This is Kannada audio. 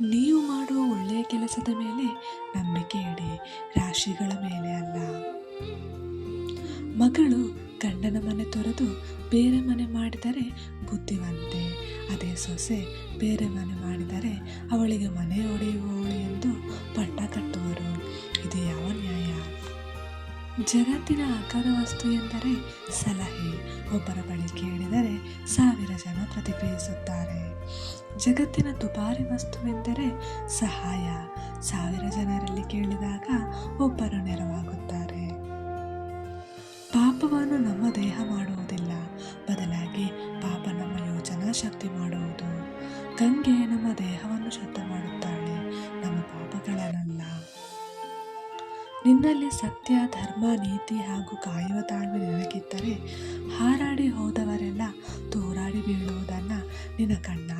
ನೀವು ಮಾಡುವ ಒಳ್ಳೆಯ ಕೆಲಸದ ಮೇಲೆ ನಂಬಿಕೆ ಇಡಿ, ರಾಶಿಗಳ ಮೇಲೆ ಅಲ್ಲ. ಮಗಳು ಗಂಡನ ಮನೆ ತೊರೆದು ಬೇರೆ ಮನೆ ಮಾಡಿದರೆ ಬುದ್ಧಿವಂತೆ. ಅದೇ ಸೊಸೆ ಬೇರೆ ಮನೆ ಮಾಡಿದರೆ ಅವಳಿಗೆ ಮನೆ ಒಡೆಯುವವಳು ಎಂದು ಪಟ್ಟ ಕಟ್ಟುವರು. ಇದು ಯಾವ ನ್ಯಾಯ? ಜಗತ್ತಿನ ಆಕಾರ ವಸ್ತು ಎಂದರೆ ಸಲಹೆ. ಒಬ್ಬರ ಬಳಿ ಕೇಳಿದರೆ ಸಾವಿರ ಜನ ಪ್ರತಿಕ್ರಿಯಿಸುತ್ತಾರೆ. ಜಗತ್ತಿನ ದುಬಾರಿ ವಸ್ತುವೆಂದರೆ ಸಹಾಯ. ಸಾವಿರ ಜನರಲ್ಲಿ ಕೇಳಿದಾಗ ಒಬ್ಬರು ನೆರವಾಗುತ್ತಾರೆ. ಪಾಪವನ್ನು ನಮ್ಮ ದೇಹ ಮಾಡುವುದಿಲ್ಲ. ಬದಲಾಗಿ ಪಾಪ ನಮ್ಮ ಯೋಚನಾ ಶಕ್ತಿ ಮಾಡುವುದು. ಗಂಗೆ ನಮ್ಮ ದೇಹವನ್ನು ಶುದ್ಧ ಮಾಡುತ್ತಾಳೆ. ನಮ್ಮ ಪಾಪಗಳನ್ನಲ್ಲ. ನಿನ್ನಲ್ಲಿ ಸತ್ಯ, ಧರ್ಮ, ನೀತಿ ಹಾಗೂ ಕಾಯುವ ತಾಳ್ಮೆ ನಿನಗಿದ್ದರೆ ಹಾರಾಡಿ ಹೋದವರೆಲ್ಲ ತೂರಾಡಿ ಬೀಳುವುದನ್ನು ನಿನ್ನ ನೋಡುವೆ